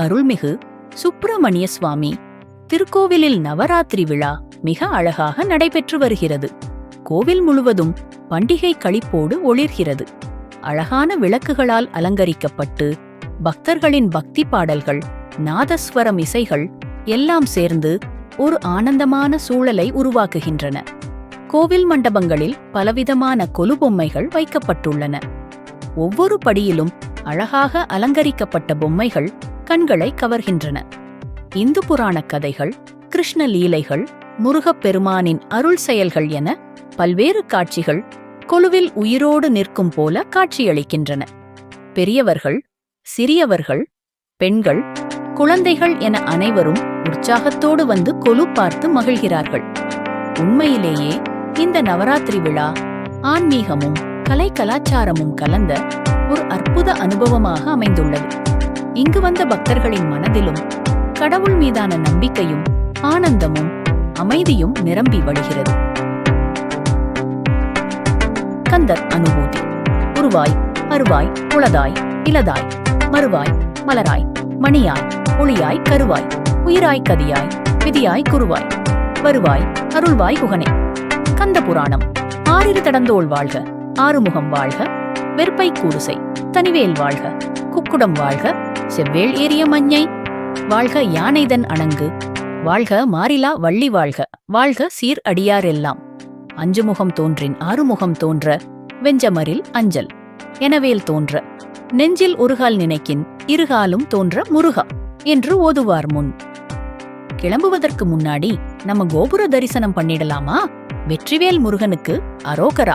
அருள்மிகு சுப்பிரமணிய சுவாமி திருக்கோவிலில் நவராத்திரி விழா மிக அழகாக நடைபெற்று வருகிறது. கோவில் முழுவதும் பண்டிகை களிப்போடு ஒளிர்கிறது. அழகான விளக்குகளால் அலங்கரிக்கப்பட்டு பக்தர்களின் பக்தி பாடல்கள் நாதஸ்வரம் இசைகள் எல்லாம் சேர்ந்து ஒரு ஆனந்தமான சூழலை உருவாக்குகின்றன. கோவில் மண்டபங்களில் பலவிதமான கொலு பொம்மைகள் வைக்கப்பட்டுள்ளன. ஒவ்வொரு படியிலும் அழகாக அலங்கரிக்கப்பட்ட பொம்மைகள் கண்களை கவர்கின்றன. இந்து புராணக் கதைகள் கிருஷ்ண லீலைகள் முருகப்பெருமானின் அருள் செயல்கள் என பல்வேறு காட்சிகள் கொலுவில் உயிரோடு நிற்கும் போல காட்சியளிக்கின்றன. பெரியவர்கள் சிறியவர்கள் பெண்கள் குழந்தைகள் என அனைவரும் உற்சாகத்தோடு வந்து கொலு பார்த்து மகிழ்கிறார்கள். உண்மையிலேயே இந்த நவராத்திரி விழா ஆன்மீகமும் கலை கலாச்சாரமும் கலந்த ஒரு அற்புத அனுபவமாக அமைந்துள்ளது. இங்கு வந்த பக்தர்களின் மனதிலும் கடவுள் மீதான நம்பிக்கையும் ஆனந்தமும் அமைதியும் நிரம்பி வழிகிறது. கந்தர் அனுபூதி. உருவாய் அருவாய் உளதாய் இலதாய் மறுவாய் மலராய் மணியாய் ஒளியாய் கருவாய் உயிராய் கதியாய் விதியாய் குருவாய் வருவாய் அருள்வாய் குகனே. கந்த புராணம். ஆறிரு தடந்தோள் வாழ்க ஆறுமுகம் வாழ்க. வெறுப்பை கூடுசை தனிவேல் வாழ்க. குக்குடம் வாழ்க. செவ்வேள் ஏறிய மஞ்ஞை வாழ்க யானைதன் அணங்கு. வாழ்க மாறிலா வள்ளி வாழ்க. வாழ்க சீர் அடியாரெல்லாம் அஞ்சு முகம் தோன்றின் ஆறுமுகம் தோன்ற. வெஞ்சமரில் அஞ்சல். எனவேல் தோன்ற. நெஞ்சில் ஒருகால் நினைக்கின் இருகாலும் தோன்ற முருகா என்று ஓதுவார் முன். கிளம்புவதற்கு முன்னாடி நம்ம கோபுர தரிசனம் பண்ணிடலாமா? வெற்றிவேல் முருகனுக்கு அரோகரா.